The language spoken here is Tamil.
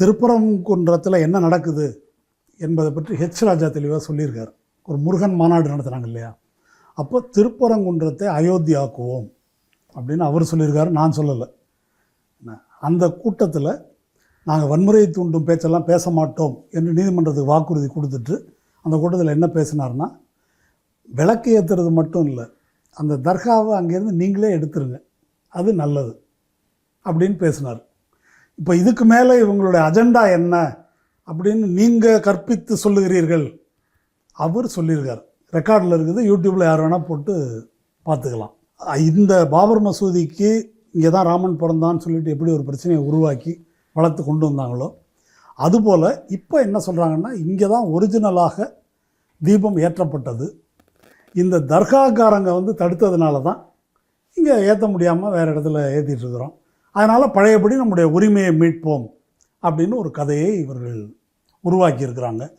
திருப்பரங்குன்றத்தில் என்ன நடக்குது என்பதை பற்றி ஹெச் ராஜா தெளிவாக சொல்லியிருக்கார். ஒரு முருகன் மாநாடு நடத்துகிறாங்க இல்லையா? அப்போ திருப்பரங்குன்றத்தை அயோத்தியாக்குவோம் அப்படின்னு அவர் சொல்லியிருக்காரு. நான் சொல்லலை. என்ன, அந்த கூட்டத்தில் நாங்கள் வன்முறையை தூண்டும் பேச்செல்லாம் பேச மாட்டோம் என்று நீதிமன்றத்துக்கு வாக்குறுதி கொடுத்துட்டு அந்த கூட்டத்தில் என்ன பேசினார்னா விளக்கு ஏற்றுறது மட்டும் இல்லை அந்த தர்காவை அங்கேருந்து நீங்களே எடுத்துருங்க. அது நல்லது அப்படின்னு பேசினார். இப்போ இதுக்கு மேலே இவங்களுடைய அஜெண்டா என்ன அப்படின்னு நீங்கள் கற்பித்து சொல்லுகிறீர்கள். அவர் சொல்லியிருக்கார். ரெக்கார்டில் இருக்குது. யூடியூப்பில் யார் வேணால் போட்டு பார்த்துக்கலாம். இந்த பாபர் மசூதிக்கு இங்கே தான் ராமன் பிறந்தான்னு சொல்லிட்டு எப்படி ஒரு பிரச்சனையை உருவாக்கி வளர்த்து கொண்டு வந்தாங்களோ அதுபோல் இப்போ என்ன சொல்கிறாங்கன்னா இங்கே தான் ஒரிஜினலாக தீபம் ஏற்றப்பட்டது. இந்த தர்காக்காரங்க வந்து தடுத்ததுனால தான் இங்கே ஏற்ற முடியாமல் வேறு இடத்துல ஏற்றிட்டு இருக்கிறோம். அதனால் பழையபடி நம்முடைய உரிமையை மீட்போம் அப்படின்னு ஒரு கதையை இவர்கள் உருவாக்கியிருக்கிறாங்க.